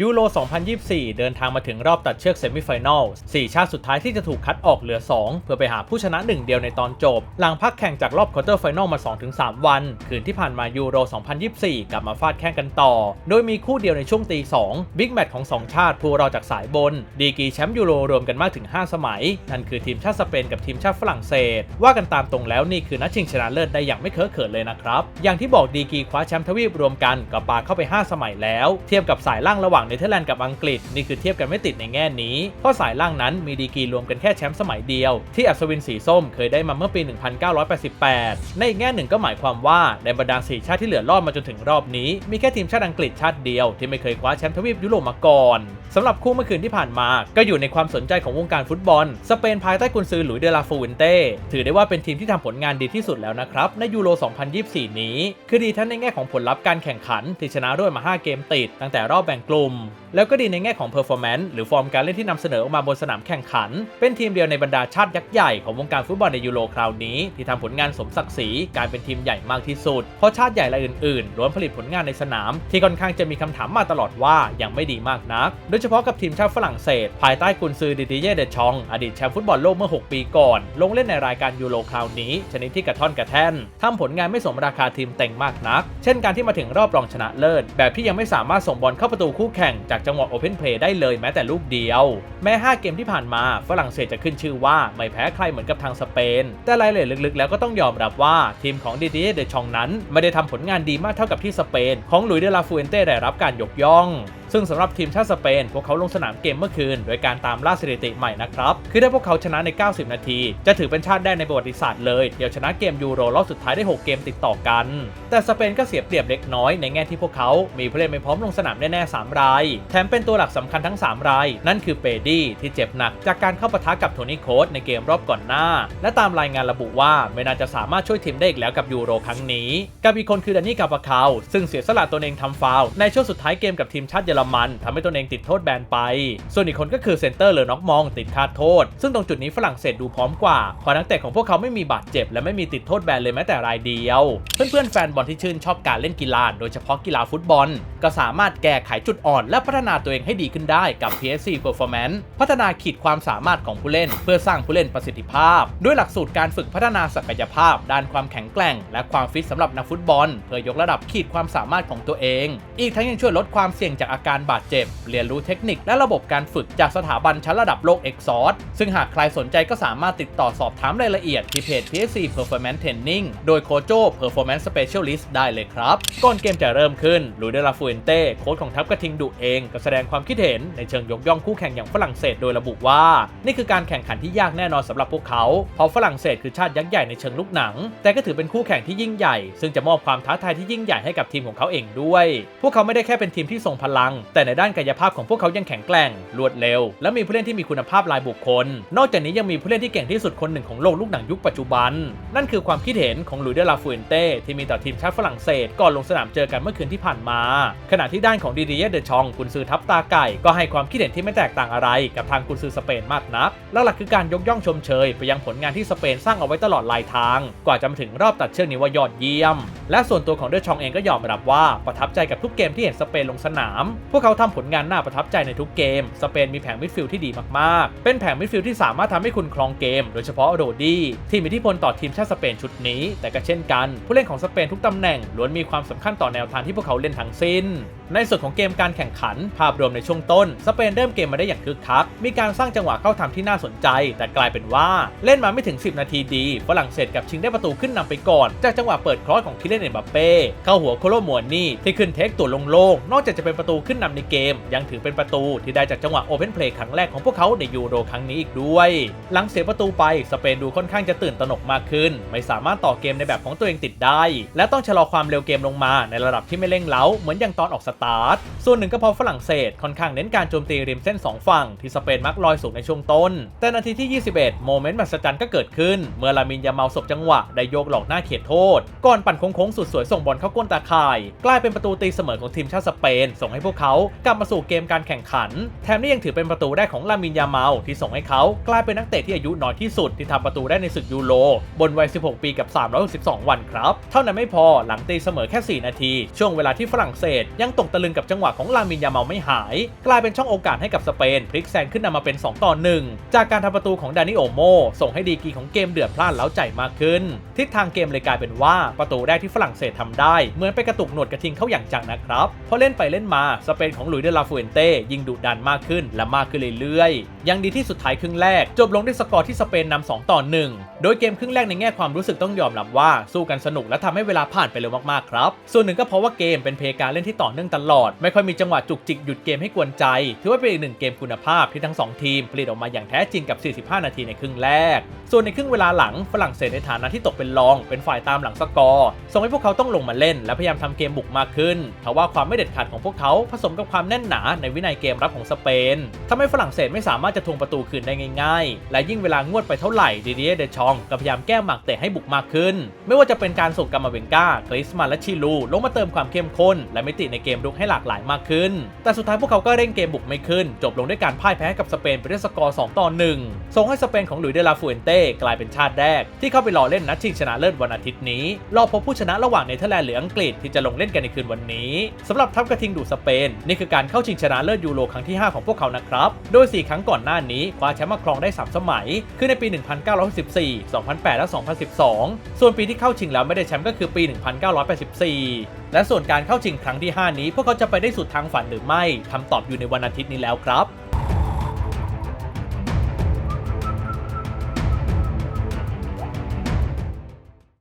ยูโร 2024 เดินทางมาถึงรอบตัดเชือกเซมิไฟแนล4ชาติสุดท้ายที่จะถูกคัดออกเหลือ 2 เพื่อไปหาผู้ชนะหนึ่งเดียวในตอนจบ หลังพักแข่งจากรอบควอเตอร์ไฟแนลมา 2-3 วัน คืนที่ผ่านมายูโร 2024 กลับมาฟาดแข่งกันต่อ โดยมีคู่เดียวในช่วงตี2บิ๊กแมตช์ของ 2 ชาติผู้รอจากสายบน ดีกีแชมป์ยูโรรวมกันมากถึง 5 สมัย นั่นคือทีมชาติสเปนกับทีมชาติฝรั่งเศส ว่ากันตามตรงแล้วนี่คือนัดชิงชนะเลิศได้อย่างไม่เคอะเขินเลยนะครับอย่างที่บอกดีกีคว้าแชมป์ทวีปรวมกันก็ปาเข้าไป 5 สมัยแล้ว เทียบกับสายล่างระหว่างเนเธอร์แลนด์กับอังกฤษนี่คือเทียบกันไม่ติดในแง่นี้ เพราะสายล่างนั้นมีดีกรีรวมกันแค่แชมป์สมัยเดียว ที่อัศวินสีส้มเคยได้มาเมื่อปี 1988 ในอีกแง่หนึ่งก็หมายความว่าในบรรดาสี่ชาติที่เหลือรอดมาจนถึงรอบนี้ มีแค่ทีมชาติอังกฤษชาติเดียวที่ไม่เคยคว้าแชมป์ทวีปยุโรปมาก่อนสำหรับคู่เมื่อคืนที่ผ่านมา ก็อยู่ในความสนใจของวงการฟุตบอล สเปนภายใต้กุนซือหลุยเดลาฟูวินเต้ถือได้ว่าเป็นทีมที่ทำผลงานดีที่สุดแล้วนะครับ ในยูโร 2024 นี้ คือดีทั้งในแง่ของผลลัพธ์การแข่งขันที่ชนะรวดมา 5 เกมติด ตั้งแต่รอบแบ่งกลุ่มแล้วก็ดีในแง่ของเพอร์ฟอร์แมนซ์หรือฟอร์มการเล่นที่นำเสนอออกมาบนสนามแข่งขัน เป็นทีมเดียวในบรรดาชาติยักษ์ใหญ่ของวงการฟุตบอลในยูโรคราวนี้ ที่ทำผลงานสมศักดิ์ศรีการเป็นทีมใหญ่มากที่สุด เพราะชาติใหญ่รายอื่นๆล้วนผลิตผลงานในสนาม ที่ค่อนข้างจะมีคำถามมาตลอดว่ายังไม่ดีมากนัก โดยเฉพาะกับทีมชาติฝรั่งเศส ภายใต้กุนซือดิดิเย่เดชอง อดีตแชมป์ฟุตบอลโลกเมื่อ 6 ปีก่อน ลงเล่นในรายการยูโรคราวนี้ ชนิดที่กระท่อนกระแท่นทำผลงานไม่สมราคาทีมเต็งมากนัก เช่นการที่มาถึงรอบรองชนะเลิศแบบที่ยังไม่สามารถส่งบอลเข้าประตูคู่แข่งข่งจากจังหวะโอเพนเพลย์ได้เลยแม้แต่ลูกเดียว แม้ 5 เกมที่ผ่านมา ฝรั่งเศสจะขึ้นชื่อว่าไม่แพ้ใครเหมือนกับทางสเปน แต่รายละเอียดลึกๆ แล้วก็ต้องยอมรับว่าทีมของดิดิเย่เดชองนั้น ไม่ได้ทำผลงานดีมากเท่ากับที่สเปน ของหลุยเดลาฟูเอนเต้ได้รับการยกย่องซึ่งสำหรับทีมชาติสเปน พวกเขาลงสนามเกมเมื่อคืน โดยการตามล่าสถิติใหม่นะครับ คือถ้าพวกเขาชนะใน 90 นาที จะถือเป็นชาติแรกในประวัติศาสตร์เลย เดี๋ยวชนะเกมยูโรรอบสุดท้ายได้ 6 เกมติดต่อกัน แต่สเปนก็เสียเปรียบเล็กน้อยในแง่ที่พวกเขา มีผู้เล่นไม่พร้อมลงสนามแน่ๆ3รายแถมเป็นตัวหลักสำคัญทั้ง 3 ราย นั่นคือเปดี้ที่เจ็บหนักจากการเข้าปะทะกับโทนี่โคสในเกมรอบก่อนหน้า และตามรายงานระบุว่าไม่น่าจะสามารถช่วยทีมได้อีกแล้วกับยูโรครั้งนี้ กับอีกคนคือดานี่กาปาคาวซึ่งเสียสละตัวเองทำฟาวในช่วงสุดท้ายเกมกับทีมชาติเยอรมันทำให้ตัวเองติดโทษแบนไป ส่วนอีกคนก็คือเซนเตอร์เลอน็อกมองติดคาดโทษ ซึ่งตรงจุดนี้ฝรั่งเศสดูพร้อมกว่าเพราะนักเตะของพวกเขาไม่มีบาดเจ็บ และไม่มีติดโทษแบนเลยแม้แต่รายเดียว เพื่อนๆแฟนบอลที่ชื่นชอบการเล่นกีฬาโดยเฉพาะกีฬาฟุตบอล ก็สามารถแก้ไขจุดอ่อนและพัฒนาตัวเองให้ดีขึ้นได้กับ PSC Performance พัฒนาขีดความสามารถของผู้เล่น เพื่อสร้างผู้เล่นประสิทธิภาพ ด้วยหลักสูตรการฝึกพัฒนาศักยภาพ ด้านความแข็งแกร่ง และความฟิตสำหรับนักฟุตบอล เพื่อยกระดับขีดความสามารถของตัวเอง อีกทั้งยังช่วยลดความเสี่ยงจากอาการบาดเจ็บ เรียนรู้เทคนิคและระบบการฝึกจากสถาบันชั้นระดับโลก e x o r ซึ่งหากใครสนใจก็สามารถติดต่อสอบถามรายละเอียดที่เพจ PSC Performance Training โดยโคโจ Performance Specialist ได้เลยครับ ก่อนเกมจะเริ่มขึ้นลุยเดลาฟูเอนเต้โค้ชของทัพกระทิงดุเองก็แสดงความคิดเห็นในเชิงยกย่องคู่แข่งอย่างฝรั่งเศสโดยระบุว่า นี่คือการแข่งขันที่ยากแน่นอนสำหรับพวกเขาเพราะฝรั่งเศสคือชาติยักษ์ใหญ่ในเชิงลูกหนัง แต่ก็ถือเป็นคู่แข่งที่ยิ่งใหญ่ ซึ่งจะมอบความท้าทายที่ยิ่งใหญ่ให้กับทีมของเขาเองด้วย พวกเขาไม่ได้แค่เป็นทีมที่ทรงพลัง แต่ในด้านกายภาพของพวกเขายังแข็งแกร่ง รวดเร็ว และมีผู้เล่นที่มีคุณภาพรายบุคคล นอกจากนี้ยังมีผู้เล่นที่เก่งที่สุดคนหนึ่งของโลกลูกหนังยุคปัจจุบัน นั่นคือความคิดเห็นของลุยเดลาฟูเอนเต้ที่มีต่อทีมชาติฝรั่งเศสก่อนลงสนามเจอกันเมื่อคืนที่ผ่านมา ขณะที่ด้านของดีดีเยเดชองกุนซือทัพตาไก่ก็ให้ความคิดเห็นที่ไม่แตกต่างอะไรกับทางกุนซือสเปนมากนักหลักๆคือการยกย่องชมเชย ไปยังผลงานที่สเปนสร้างเอาไว้ตลอดลายทาง กว่าจะมาถึงรอบตัดเชือกนี้ว่ายอดเยี่ยมและส่วนตัวของเดอชองเองก็ยอมรับว่าประทับใจกับทุกเกมที่เห็นสเปนลงสนาม พวกเขาทำผลงานน่าประทับใจในทุกเกม สเปนมีแผงมิดฟิลด์ที่ดีมากๆ เป็นแผงมิดฟิลด์ที่สามารถทำให้คุณครองเกม โดยเฉพาะโรดี้ที่มีอิทธิพลต่อทีมชาติสเปนชุดนี้ แต่ก็เช่นกัน ผู้เล่นของสเปนทุกตำแหน่งล้วนมีความสำคัญต่อแนวทางที่พวกเขาเล่นทั้งสิ้น ในส่วนของเกมการแข่งขัน ภาพรวมในช่วงต้น สเปนเริ่มเกมมาได้อย่างคึกคัก มีการสร้างจังหวะเข้าทำที่น่าสนใจ แต่กลายเป็นว่าเล่นมาไม่ถึง 10 นาทีดีฝรั่งเศสกับชิงได้ประตูขึ้นนำไปก่อน จากจังหวะเปิดครอสของคิเลนเอ็มบัปเป้เข้าหัวโคโลมัวนี่ที่ขึ้นเทคตัวลงโล่งนอกจากจะเป็นประตูขึ้นนำในเกม ยังถือเป็นประตูที่ได้จากจังหวะโอเพนเพลย์ครั้งแรกของพวกเขาในยูโรครั้งนี้อีกด้วย หลังเสียประตูไปสเปนดูค่อนข้างจะตื่นตระหนกมากขึ้น ไม่สามารถต่อเกมในแบบของตัวเองติดได้ และต้องชะลอความเร็วเกมลงมาในระดับที่ไม่เร่งเล้าเหมือนอย่างตอนออกสตาร์ทส่วนหนึ่งก็เพราะฝรั่งเศสค่อนข้างเน้นการโจมตีริมเส้น 2 ฝั่งที่สเปนมักลอยสูงในช่วงต้น แต่นาทีที่ 21 โมเมนต์มหัศจรรย์ก็เกิดขึ้น เมื่อลามินยาเมาสบจังหวะได้โยกหลอกหน้าเขตโทษก่อนปั่นโค้ค้งสุดสวยส่งบอลเข้าก้นตาข่าย กลายเป็นประตูตีเสมอของทีมชาติสเปน ส่งให้พวกเขากลับมาสู่เกมการแข่งขัน แถมนี่ยังถือเป็นประตูแรกของลามินยาเมาที่ส่งให้เขากลายเป็นนักเตะที่อายุน้อยที่สุดที่ทำประตูได้ในศึกยูโรบนวัย 16 ปีกับ 362 วันครับ เท่านั้นไม่พอหลังตีเสมอแค่ 4 นาที ช่วงเวลาที่ฝรั่งเศส ยังตกตะลึงกับจังหวะของลามินยาเมาไม่หาย กลายเป็นช่องโอกาสให้กับสเปนพลิกแซงขึ้นนำมาเป็น 2 ต่อ 1 จากการทำประตูของดานิโอโมส่งให้ดีกีของเกมเดือดพล่านเล้าใจมากขึ้น ทิศทางเกมเลยกลายเป็นว่าประตูแรกที่ฝรั่งเศสทำได้ เหมือนไปกระตุกหนวดกระทิงเข้าอย่างจังนะครับพอเล่นไปเล่นมาสเปนของหลุยเดลาฟูเอนเต้ยิงดุดันมากขึ้นและมากขึ้นเรื่อยๆยังดีที่สุดท้ายครึ่งแรก จบลงด้วยสกอร์ที่สเปนนำ2ต่อ1 โดยเกมครึ่งแรกในแง่ความรู้สึกต้องยอมรับว่าสู้กันสนุกและทำให้เวลาผ่านไปเร็วมากๆครับ ส่วนหนึ่งก็เพราะว่าเกมเป็นเพลการเล่นที่ต่อเนื่องตลอด ไม่ค่อยมีจังหวะจุกจิกหยุดเกมให้กวนใจ ถือว่าเป็นอีกหนึ่งเกมคุณภาพที่ทั้งสองทีมผลิตออกมาอย่างแท้จริงกับ 45 นาทีในครึ่งแรก ส่วนในครึ่งเวลาหลังฝรั่งเศสในฐานะที่ตกเป็นรอง เป็นฝ่ายตามหลังสกอร์ส่งให้พวกเขาต้องลงมาเล่น และพยายามทำเกมบุกมากขึ้นทว่าความไม่เด็ดขาดของพวกเขาผสมกับความแน่นหนาในวินัยเกมรับของสเปนทำให้ฝรั่งเศสไม่สามารถจะทวงประตูคืนได้ง่ายๆ และยิ่งเวลางวดไปเท่าไหร่ดิเดียเดชองก็พยายามแก้หมากเตะให้บุกมากขึ้น ไม่ว่าจะเป็นการส่งกามาเวงกาคริสมาและชิลูลงมาเติมความเข้มข้น และมิติในเกมรุกให้หลากหลายมากขึ้น แต่สุดท้ายพวกเขาก็เร่งเกมบุกไม่ขึ้น จบลงด้วยการพ่ายแพ้กับสเปนไปด้วยสกอร์2ต่อ1ส่งให้สเปนของหลุยเดลาฟูเอนเต้กลายเป็นชาติแรก ที่เข้าไปรอเล่นนัดชิงชนะเลิศวันอาทิตย์นี้รอพบผู้ชนะระหว่างเนเธอร์แลนด์หรืออังกฤษที่จะลงเล่นกันในคืนวันนี้สำหรับทัพกระทิงดูสเปน นี่คือการเข้าชิงชนะเลิศยูโรครั้งที่ 5 ของพวกเขานะครับโดย 4 ครั้งก่อนหน้านี้คว้าแชมป์มาครองได้ 3 สมัย คือในปี 1964 2008 และ 2012 ส่วนปีที่เข้าชิงแล้วไม่ได้แชมป์ก็คือปี 1984 และส่วนการเข้าชิงครั้งที่ 5 นี้พวกเขาจะไปได้สุดทางฝันหรือไม่คำตอบอยู่ในวันอาทิตย์นี้แล้วครับ